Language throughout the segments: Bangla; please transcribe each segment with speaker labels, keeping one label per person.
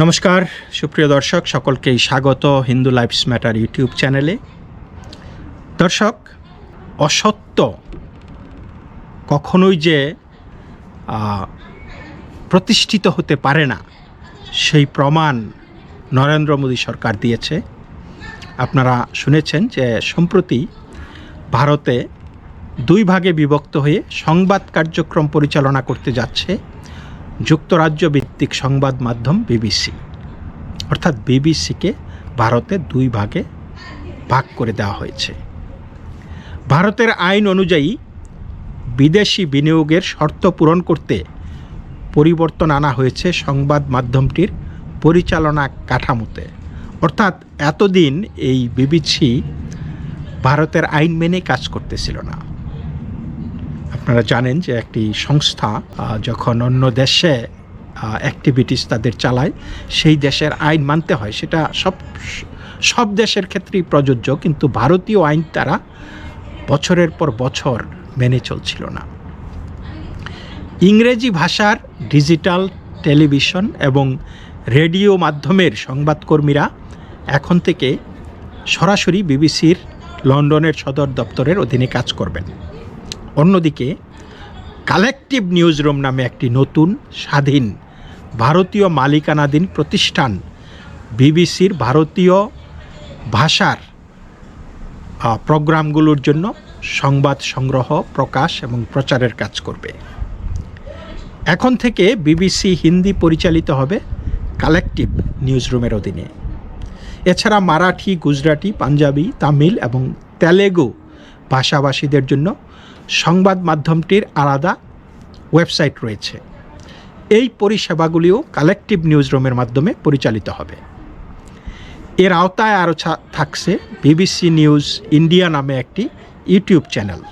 Speaker 1: নমস্কার, সুপ্রিয় দর্শক, সকলকেই স্বাগত হিন্দু লাইফস ম্যাটার ইউটিউব চ্যানেলে। দর্শক, অসত্য কখনোই যে প্রতিষ্ঠিত হতে পারে না, সেই প্রমাণ নরেন্দ্র মোদী সরকার দিয়েছে। আপনারা শুনেছেন যে, সম্প্রতি ভারতে দুই ভাগে বিভক্ত হয়ে সংবাদ কার্যক্রম পরিচালনা করতে যাচ্ছে যুক্তরাজ্য ভিত্তিক সংবাদ মাধ্যম বিবিসি। অর্থাৎ বিবিসিকে ভারতে দুই ভাগে ভাগ করে দেওয়া হয়েছে। ভারতের আইন অনুযায়ী বিদেশি বিনিয়োগের শর্ত পূরণ করতে পরিবর্তন আনা হয়েছে সংবাদ মাধ্যমটির পরিচালনা কাঠামোতে। অর্থাৎ এতদিন এই বিবিসি ভারতের আইন মেনে কাজ করতেছিল না। আপনারা জানেন যে একটি সংস্থা যখন অন্য দেশে অ্যাক্টিভিটিস তাদের চালায়, সেই দেশের আইন মানতে হয়। সেটা সব সব দেশের ক্ষেত্রেই প্রযোজ্য, কিন্তু ভারতীয় আইন তারা বছরের পর বছর মেনে চলছিল না। ইংরেজি ভাষার ডিজিটাল টেলিভিশন এবং রেডিও মাধ্যমের সংবাদকর্মীরা এখন থেকে সরাসরি বিবিসির লন্ডনের সদর দপ্তরের অধীনে কাজ করবেন। অন্যদিকে কালেকটিভ নিউজ রুম নামে একটি নতুন, স্বাধীন ভারতীয় মালিকানাধীন প্রতিষ্ঠান বিবিসির ভারতীয় ভাষার প্রোগ্রামগুলোর জন্য সংবাদ সংগ্রহ, প্রকাশ এবং প্রচারের কাজ করবে। এখন থেকে বিবিসি হিন্দি পরিচালিত হবে কালেকটিভ নিউজ রুমের অধীনে। এছাড়া মারাঠি, গুজরাটি, পাঞ্জাবি, তামিল এবং তেলেগু ভাষাভাষীদের জন্য সংবাদ মাধ্যমটির আলাদা ওয়েবসাইট রয়েছে। এই পরিষেবাগুলিও কালেকটিভ নিউজ রুমের মাধ্যমে পরিচালিত হবে। এর আওতায় আরও থাকছে বিবিসি নিউজ ইন্ডিয়া নামে একটি ইউটিউব চ্যানেল।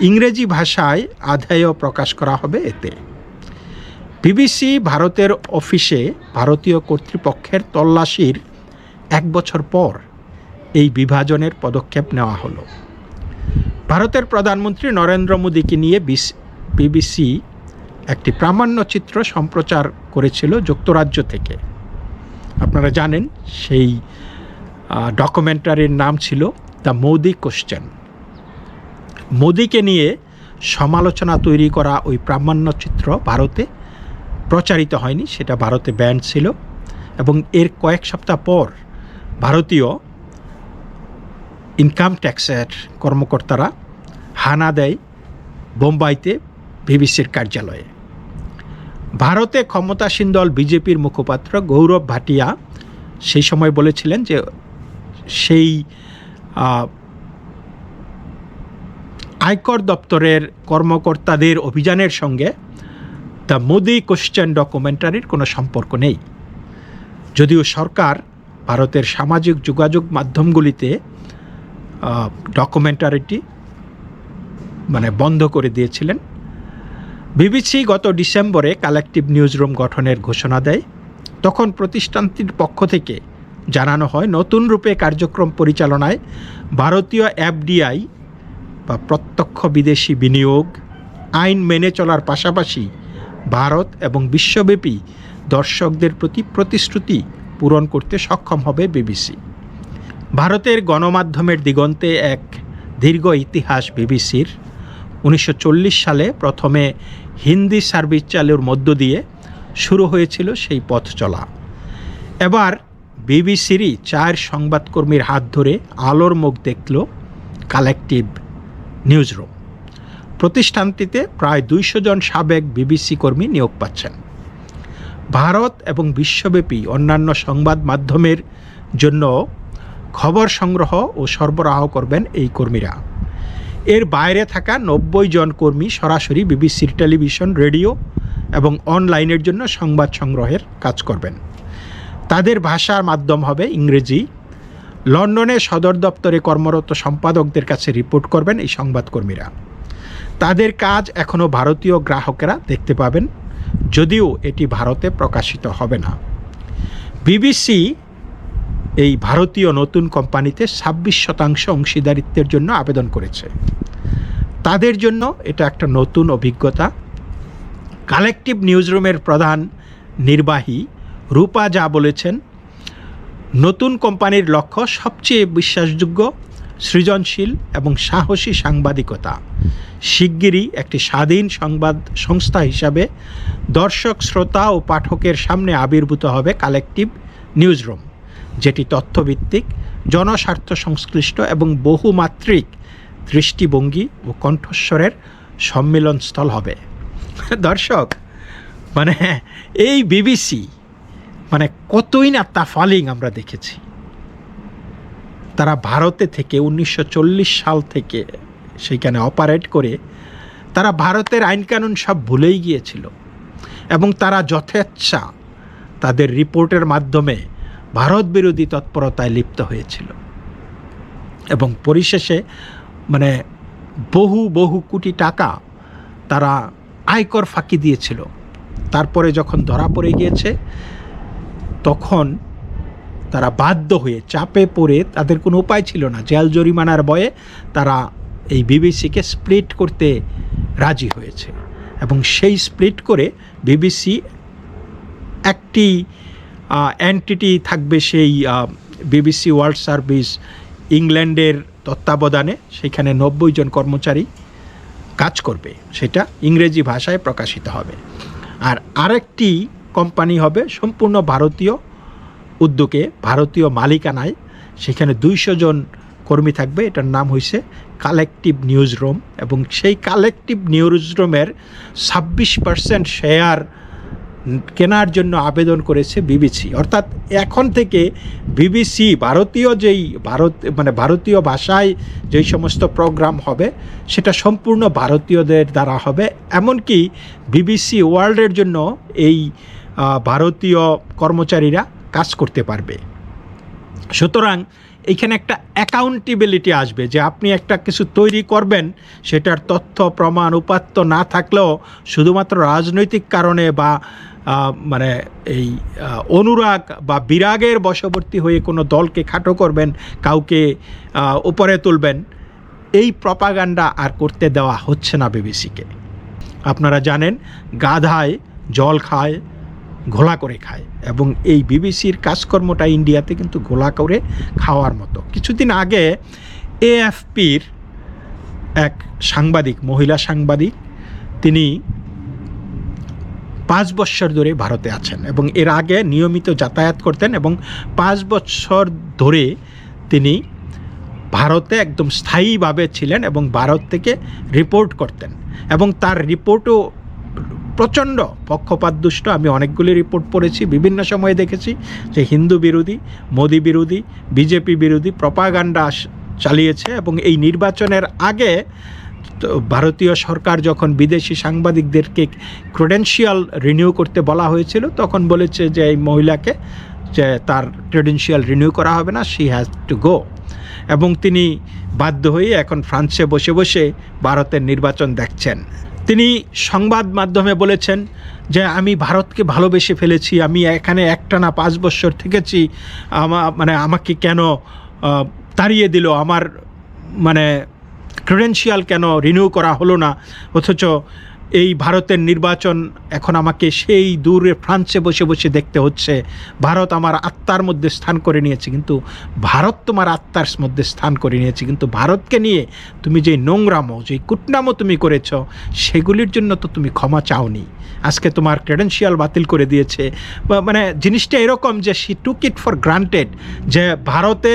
Speaker 1: ইংরেজি ভাষায় আদায়ও প্রকাশ করা হবে এতে। বিবিসি ভারতের অফিসে ভারতীয় কর্তৃপক্ষের তল্লাশির এক বছর পর এই বিভাজনের পদক্ষেপ নেওয়া হলো। ভারতের প্রধানমন্ত্রী নরেন্দ্র মোদীকে নিয়ে বিস- বিবিসি একটি প্রামাণ্যচিত্র সম্প্রচার করেছিল যুক্তরাজ্য থেকে। আপনারা জানেন, সেই ডকুমেন্টারির নাম ছিল দ্য মোদি কোশ্চেন। মোদিকে নিয়ে সমালোচনা তৈরি করা ওই প্রামাণ্যচিত্র ভারতে প্রচারিত হয়নি, সেটা ভারতে ব্যান্ড ছিল এবং এর কয়েক সপ্তাহ পর ভারতীয় ইনকাম ট্যাক্সের কর্মকর্তারা হানা দেয় বোম্বাইতে বিবিসির কার্যালয়ে। ভারতে ক্ষমতাসীন দল বিজেপির মুখপাত্র গৌরব ভাটিয়া সেই সময় বলেছিলেন যে সেই আয়কর দপ্তরের কর্মকর্তাদের অভিযানের সঙ্গে দ্য মোদি কোশ্চেন ডকুমেন্টারির কোনো সম্পর্ক নেই। যদিও সরকার ভারতের সামাজিক যোগাযোগ মাধ্যমগুলিতে ডকুমেন্টারিটি মানে বন্ধ করে দিয়েছিলেন। বিবিসি গত ডিসেম্বরে কালেকটিভ নিউজ রুম গঠনের ঘোষণা দেয়। তখন প্রতিষ্ঠানটির পক্ষ থেকে জানানো হয়, নতুন রূপে কার্যক্রম পরিচালনায় ভারতীয় এফডিআই বা প্রত্যক্ষ বিদেশি বিনিয়োগ আইন মেনে চলার পাশাপাশি ভারত এবং বিশ্বব্যাপী দর্শকদের প্রতি প্রতিশ্রুতি পূরণ করতে সক্ষম হবে বিবিসি। ভারতের গণমাধ্যমের দিগন্তে এক দীর্ঘ ইতিহাস বিবিসির। উনিশশো চল্লিশ সালে প্রথমে হিন্দি সার্ভিস চালুর মধ্য দিয়ে শুরু হয়েছিল সেই পথ চলা। এবার বিবিসিরই চার সংবাদকর্মীর হাত ধরে আলোর মুখ দেখল কালেকটিভ নিউজ রুম প্রতিষ্ঠানটিতে প্রায় দুইশো জন সাবেক বিবিসি কর্মী নিয়োগ পাচ্ছেন। ভারত এবং বিশ্বব্যাপী অন্যান্য সংবাদ মাধ্যমের জন্য খবর সংগ্রহ ও সরবরাহ করবেন এই কর্মীরা। এর বাইরে থাকা নব্বই জন কর্মী সরাসরি বিবিসির টেলিভিশন, রেডিও এবং অনলাইনের জন্য সংবাদ সংগ্রহের কাজ করবেন। তাদের ভাষার মাধ্যম হবে ইংরেজি। লন্ডনে সদর দপ্তরে কর্মরত সম্পাদকদের কাছে রিপোর্ট করবেন এই সংবাদকর্মীরা তাদের কাজ এখনও ভারতীয় গ্রাহকেরা দেখতে পাবেন, যদিও এটি ভারতে প্রকাশিত হবে না। বিবিসি এই ভারতীয় নতুন কোম্পানিতে ছাব্বিশ শতাংশ অংশীদারিত্বের জন্য আবেদন করেছে। তাদের জন্য এটা একটা নতুন অভিজ্ঞতা। কালেকটিভ নিউজরুমের প্রধান নির্বাহী রূপা যা বলেছেন, নতুন কোম্পানির লক্ষ্য সবচেয়ে বিশ্বাসযোগ্য, সৃজনশীল এবং সাহসী সাংবাদিকতা। শিগগিরই একটি স্বাধীন সংবাদ সংস্থা হিসাবে দর্শক, শ্রোতা ও পাঠকের সামনে আবির্ভূত হবে কালেকটিভ নিউজরুম। যেটি তথ্যভিত্তিক, জনস্বার্থ সংশ্লিষ্ট এবং বহুমাত্রিক দৃষ্টিভঙ্গি ও কণ্ঠস্বরের সম্মিলনস্থল হবে। দর্শক মানে এই বিবিসি মানে কতই না তাফালিং আমরা দেখেছি। তারা ভারতে থেকে উনিশশো চল্লিশ সাল থেকে সেইখানে অপারেট করে, তারা ভারতের আইনকানুন সব ভুলেই গিয়েছিল এবং তারা যথেচ্ছা তাদের রিপোর্টের মাধ্যমে ভারত বিরোধী তৎপরতায় লিপ্ত হয়েছিল। এবং পরিশেষে মানে বহু বহু কোটি টাকা তারা আয়কর ফাঁকি দিয়েছিল। তারপরে যখন ধরা পড়ে গিয়েছে, তখন তারা বাধ্য হয়ে চাপে পড়ে তাদের কোনো উপায় ছিল না। জেল জরিমানার বয়ে তারা এই বিবিসিকে স্প্লিট করতে রাজি হয়েছে। এবং সেই স্প্লিট করে বিবিসি একটি অ্যান্টিটি থাকবে সেই বিবিসি ওয়ার্ল্ড সার্ভিস ইংল্যান্ডের তত্ত্বাবধানে, সেখানে নব্বই জন কর্মচারী কাজ করবে। সেটা ইংরেজি ভাষায় প্রকাশিত হবে। আর আরেকটি কোম্পানি হবে সম্পূর্ণ ভারতীয় উদ্যোগে, ভারতীয় মালিকানায়। সেখানে দুইশো জন কর্মী থাকবে। এটার নাম হয়েছে কালেকটিভ নিউজ রুম এবং সেই কালেকটিভ নিউজ রুমের ছাব্বিশ পার্সেন্ট শেয়ার কেনার জন্য আবেদন করেছে বিবিসি। অর্থাৎ এখন থেকে বিবিসি ভারতীয় যেই ভারত মানে ভারতীয় ভাষায় যেই সমস্ত প্রোগ্রাম হবে, সেটা সম্পূর্ণ ভারতীয়দের দ্বারা হবে। এমনকি বিবিসি ওয়ার্ল্ডের জন্য এই ভারতীয় কর্মচারীরা কাজ করতে পারবে। সুতরাং এখানে একটা অ্যাকাউন্টেবিলিটি আসবে যে আপনি একটা কিছু তৈরি করবেন, সেটার তথ্য, প্রমাণ, উপাত্ত না থাকলেও শুধুমাত্র রাজনৈতিক কারণে বা মানে এই অনুরাগ বা বিরাগের বশবর্তী হয়ে কোনো দলকে খাটো করবেন, কাউকে উপরে তুলবেন, এই প্রপাগান্ডা আর করতে দেওয়া হচ্ছে না বিবিসিকে। আপনারা জানেন, গাধায়, জল খায়, ঘোলা করে খায় এবং এই বিবিসির কাজকর্মটা ইন্ডিয়াতে কিন্তু ঘোলা করে খাওয়ার মতো। কিছুদিন আগে এএফপির এক সাংবাদিক, মহিলা সাংবাদিক, তিনি পাঁচ বছর ধরে ভারতে আছেন এবং এর আগে নিয়মিত যাতায়াত করতেন এবং পাঁচ বছর ধরে তিনি ভারতে একদম স্থায়ীভাবে ছিলেন এবং ভারত থেকে রিপোর্ট করতেন এবং তার রিপোর্টও প্রচণ্ড পক্ষপাতদুষ্ট। আমি অনেকগুলি রিপোর্ট পড়েছি, বিভিন্ন সময়ে দেখেছি যে হিন্দু বিরোধী, মোদি বিরোধী, বিজেপি বিরোধী প্রপাগান্ডা চালিয়েছে এবং এই নির্বাচনের আগে ভারতীয় সরকার যখন বিদেশি সাংবাদিকদেরকে ক্রেডেন্সিয়াল রিনিউ করতে বলা হয়েছিল, তখন বলেছে যে এই মহিলাকে যে তার ক্রেডেন্সিয়াল রিনিউ করা হবে না শি হ্যাজ টু গো এবং তিনি বাধ্য হয়ে এখন ফ্রান্সে বসে বসে ভারতের নির্বাচন দেখছেন। তিনি সংবাদ মাধ্যমে বলেছেন যে, আমি ভারতকে ভালোবেসে ফেলেছি, আমি এখানে একটানা পাঁচ বছর থেকেছি, আমা মানে আমাকে কেন তাড়িয়ে দিল আমার মানে ক্রেডেন্সিয়াল কেন রিনিউ করা হলো না? অথচ এই ভারতের নির্বাচন এখন আমাকে সেই দূরে ফ্রান্সে বসে বসে দেখতে হচ্ছে। ভারত আমার আত্মার মধ্যে স্থান করে নিয়েছে, কিন্তু ভারত তোমার আত্মার মধ্যে স্থান করে নিয়েছে। কিন্তু ভারতকে নিয়ে তুমি যে নোংরামো যে কুটনামো তুমি করেছ, সেগুলির জন্য তো তুমি ক্ষমা চাওনি। আজকে তোমার ক্রেডেন্সিয়াল বাতিল করে দিয়েছে। মানে জিনিসটা এরকম যে she took it for granted যে ভারতে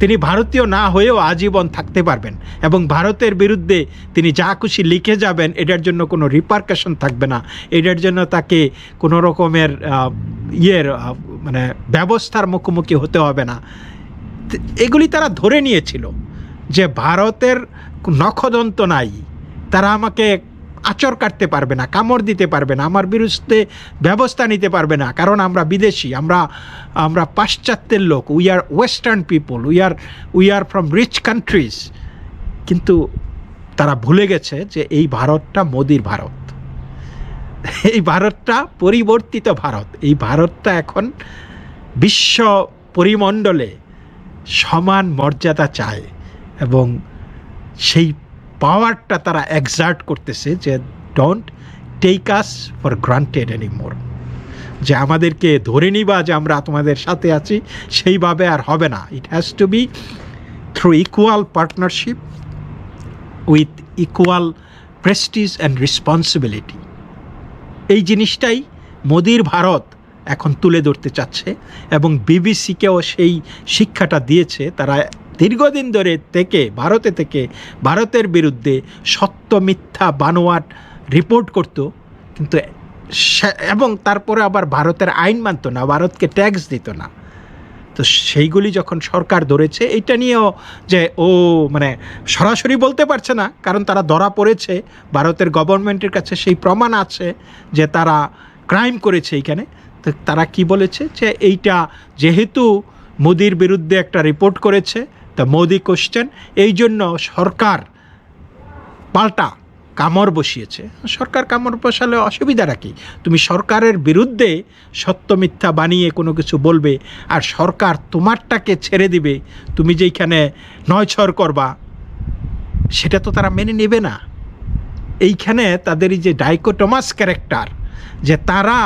Speaker 1: তিনি ভারতীয় না হয়েও আজীবন থাকতে পারবেন এবং ভারতের বিরুদ্ধে তিনি যা খুশি লিখে যাবেন, এটার জন্য কোনো রিপার্কাশন থাকবে না। এটার জন্য তাকে কোনো রকমের ইয়ের মানে ব্যবস্থার মুখোমুখি হতে হবে না। এগুলি তারা ধরে নিয়েছিল যে ভারতের নখদন্ত নাই। তারা আমাকে আচর কাটতে পারবে না, কামড় দিতে পারবে না, আমার বিরুদ্ধে ব্যবস্থা নিতে পারবে না, কারণ আমরা বিদেশি, আমরা আমরা পাশ্চাত্যের লোক we are western people we are we are from rich countries কিন্তু তারা ভুলে গেছে যে এই ভারতটা মোদির ভারত। এই ভারতটা পরিবর্তিত ভারত। এই ভারতটা এখন বিশ্ব পরিমণ্ডলে সমান মর্যাদা চায় এবং সেই পাওয়ারটা তারা এক্সার্ট করতেছে যে don't take us for granted any more যে আমাদেরকে ধরে নিবা যে আমরা তোমাদের সাথে আছি, সেইভাবে আর হবে না। It has to be through equal partnership with equal prestige and responsibility এই জিনিসটাই মোদির ভারত এখন তুলে ধরতে চাচ্ছে এবং বিবিসিকেও সেই শিক্ষাটা দিয়েছে। তারা দীর্ঘদিন ধরে থেকে, ভারতে থেকে, ভারতের বিরুদ্ধে সত্য মিথ্যা বানোয়াট রিপোর্ট করত। কিন্তু এবং তারপরে আবার ভারতের আইন মানত না, ভারতকে ট্যাক্স দিত না। তো সেইগুলি যখন সরকার ধরেছে এটা নিয়েও যে ও মানে সরাসরি বলতে পারছে না, কারণ তারা ধরা পড়েছে, ভারতের গভর্নমেন্টের কাছে সেই প্রমাণ আছে যে তারা ক্রাইম করেছে এইখানে। তো তারা কি বলেছে? যে এইটা যেহেতু মোদির বিরুদ্ধে একটা রিপোর্ট করেছে তা মোদি কোশ্চেন এই জন্য সরকার পাল্টা কামড় বসিয়েছে। সরকার কামড় বসালে অসুবিধাটা কি? তুমি সরকারের বিরুদ্ধে সত্য মিথ্যা বানিয়ে কোনো কিছু বলবে আর সরকার তোমারটাকে ছেড়ে দিবে, তুমি যেইখানে নয় ছর করবা, সেটা তো তারা মেনে নেবে না। এইখানে তাদের এই যে ডাইকোটমাস ক্যারেক্টার, যে তারা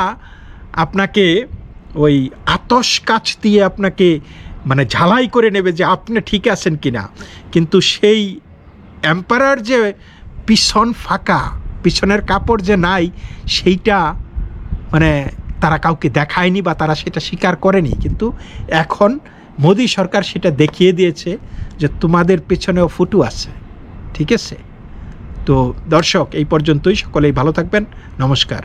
Speaker 1: আপনাকে ওই আতস কাছ দিয়ে আপনাকে মানে ঝালাই করে নেবে যে আপনি ঠিক আছেন কিনা। কিন্তু সেই এম্পায়ার যে পিছন ফাঁকা, পিছনের কাপড় যে নাই, সেইটা মানে তারা কাউকে দেখায়নি বা তারা সেটা স্বীকার করেনি। কিন্তু এখন মোদী সরকার সেটা দেখিয়ে দিয়েছে যে তোমাদের পেছনেও ফুটু আছে। ঠিক আছে? তো দর্শক, এই পর্যন্তই। সকলেই ভালো থাকবেন। নমস্কার।